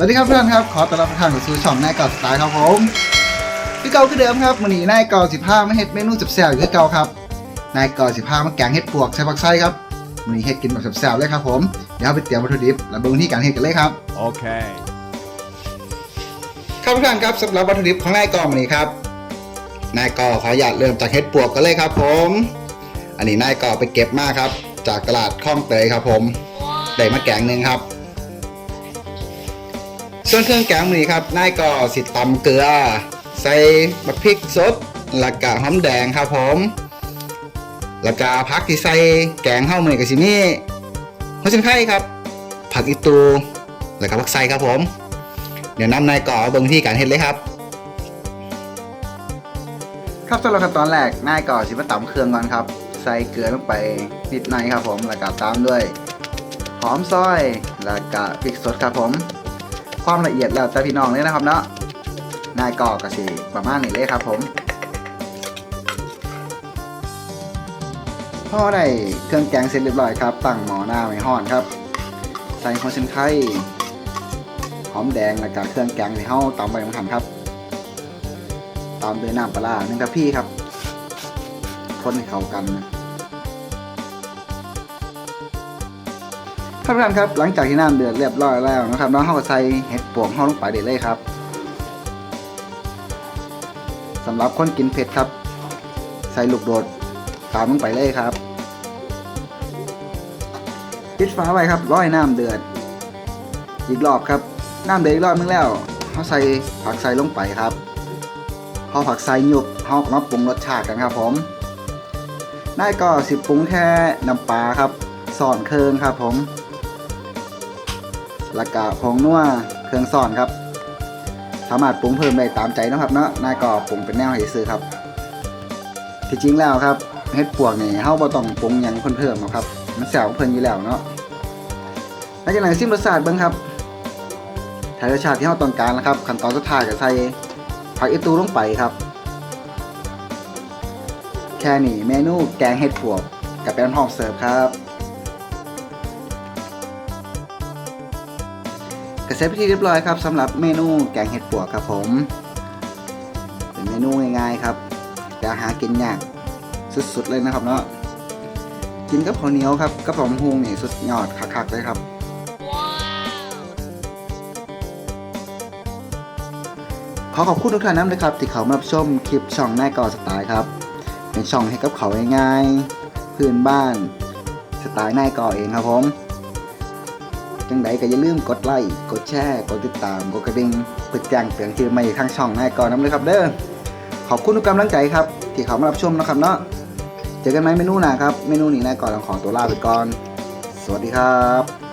สวัสดีครับเพื่อนครับ ขอต้อนรับทุกท่านเข้าสู่ช่องนายเก่าสไตล์ครับผมพี่เก่าคือเดิมครับวันนี้นายเก่าสิบห้ามาเฮ็ดเมนูแซ่บๆอยู่ที่เก่าครับนายเก่าสิบห้ามาแกงเห็ดปวกใส่ผักไส้ครับวันนี้เฮ็ดกินแบบแซ่บๆเลยครับผมเดี๋ยวเราไปเตรียมวัตถุดิบและเบิ่งวิธีการเฮ็ดกันเลยครับ Okay. ครับทุกท่านครับสำหรับวัตถุดิบของนายก่อวันนี้ครับนายก่อขออนุญาตเริ่มจากเห็ดปวกกันเลยครับผม อันนี้นายก่อไปเก็บมาครับ จากตลาดคลองเตยครับผมได้มาแกงหนึ่งครับ ส่วนเครื่องแกงมือนี้ครับนายก่อสิตำเกลือ ใส่บักพริกสดแล้วก็หอมแดงครับผมแล้วก็ผักที่ใส่แกงข้าวมือกับซิมี่หัวชินไข่ครับ ผักอีตูแล้วก็ผักไส้ครับผม เดี๋ยวนำนายก่อเบิ่งวิธีการเฮ็ดเลยครับ ครับสำหรับขั้นตอนแรกนายก่อสิมาตำเครื่องก่อนครับ ใส่เกลือลงไปนิดหน่อยครับผมแล้วก็ตามด้วยหอมซอยแล้วก็พริกสดครับผม ความละเอียดแล้วแต่พี่น้องเลยนะครับเนาะนายกอกระสีประมาณนี้เลยครับผมพ่อได้เครื่องแกงเสร็จเรียบร้อยครับ ตั้งหม้อหน้าไว้ห้อนครับ ใส่หัวเชนไข่หอมแดงแล้วก็เครื่องแกงที่เฮาตำไว้ของหันครับตามด้วยน้ำปลาหนึ่งทัพพี่ครับ คนให้เข้ากัน ท่านผู้ชมครับหลังจากที่น้ำเดือดเรียบร้อยแล้วนะครับน้องเฮาก็ใส่เห็ดปวกเฮาลงไปได้เลยครับสำหรับคนกินเผ็ดครับ ใส่ลูกโดดตามลงไปเลยครับปิดฝาไว้ครับร้อยน้ำเดือด อีกรอบครับน้ำเดือดอีกรอบนึงแล้วเขาใส่ผักใส่ลงไปครับพอผักไซหยุบเฮาก็มาปรุงรสชาติกันครับผมได้ก็สิบปรุงแค่น้ำปลาครับซ่อนเคืองครับผม แล้วก็ผงนัวเครื่องซ่อนครับ สามารถปรุงเพิ่มได้ตามใจนะครับเนาะนายก็ปรุงเป็นแนวให้ซื้อครับ ที่จริงแล้วครับเฮ็ดปวกนี่เฮาบ่ต้องปรุงหยังเพิ่มเพิ่มหรอกครับ มันแซ่บเพิ่นอยู่แล้วเนาะหลังจากนั้นซิมรสชาติเบิ่งครับถ้ารสชาติที่เฮาต้องการนะครับ ขั้นตอนสุดท้ายก็ใส่ผักอีตูลงไปครับ แค่นี้เมนูแกงเห็ดปวกกับเป็นพร้อมเสิร์ฟครับ กระเซ็ตพิธีเรียบร้อยครับสำหรับเมนูแกงเห็ดปวกครับผม เป็นเมนูง่ายๆครับจะหากินยากสุดๆเลยนะครับเนาะกินกับข้าวเหนียวครับกับผมฮุงนี่สุดยอดคักๆเลยครับขอขอบคุณทุกท่านน้ำเลยครับ ที่เขามารับชมคลิปช่องแม่กอสไตล์ครับ เป็นช่องให้กับเขาง่ายๆพื้นบ้านสไตล์นายกอเองครับผม จังใดก็อย่าลืมกดไลค์กดแชร์กดติดตามกดกระดิ่งเพื่อแจ้งเตือนคลิปใหม่ทางช่องนายกอน้ำเลยครับเด้อขอบคุณทุกกำลังใจครับ ที่เขามารับชมนะครับเนาะเจอกันไหมเมนูหน้าครับเมนูนี้นายกอต้องขอตัวลาไปก่อน สวัสดีครับ